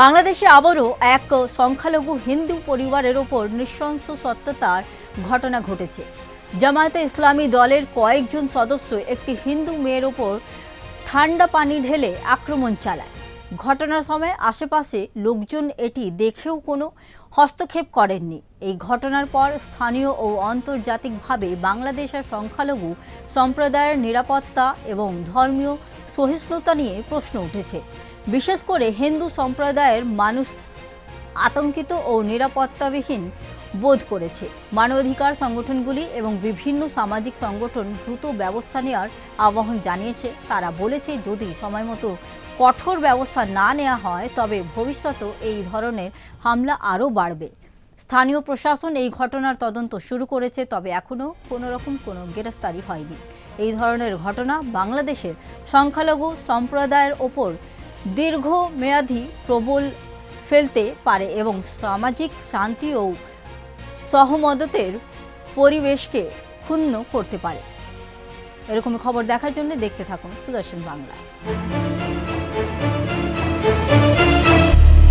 বাংলাদেশে আবারও এক সংখ্যালঘু হিন্দু পরিবারের ওপর নৃশংস সত্যতার ঘটনা ঘটেছে। জামায়াতে ইসলামী দলের কয়েকজন সদস্য একটি হিন্দু মেয়ের ওপর ঠান্ডা পানি ঢেলে আক্রমণ চালায়। ঘটনার সময় আশেপাশে লোকজন এটি দেখেও কোনো হস্তক্ষেপ করেননি। এই ঘটনার পর স্থানীয় ও আন্তর্জাতিকভাবে বাংলাদেশের সংখ্যালঘু সম্প্রদায়ের নিরাপত্তা এবং ধর্মীয় সহিষ্ণুতা নিয়ে প্রশ্ন উঠেছে। বিশেষ করে হিন্দু সম্প্রদায়ের মানুষ আতঙ্কিত ও নিরাপত্তাবিহীন বোধ করেছে। মানবাধিকার সংগঠনগুলি এবং বিভিন্ন সামাজিক সংগঠন দ্রুত ব্যবস্থা নেওয়ার আহ্বান জানিয়েছে। তারা বলেছে, যদি সময়মতো কঠোর ব্যবস্থা না নেওয়া হয়, তবে ভবিষ্যতেও এই ধরনের হামলা আরও বাড়বে। স্থানীয় প্রশাসন এই ঘটনার তদন্ত শুরু করেছে, তবে এখনও কোনো রকম কোনো গ্রেফতারি হয়নি। এই ধরনের ঘটনা বাংলাদেশের সংখ্যালঘু সম্প্রদায়ের ওপর দীর্ঘমেয়াদী প্রবল ফেলতে পারে এবং সামাজিক শান্তি ও সহমদতের পরিবেশকে ক্ষুণ্ণ করতে পারে। এরকম খবর দেখার জন্য দেখতে থাকুন সুদর্শন বাংলা।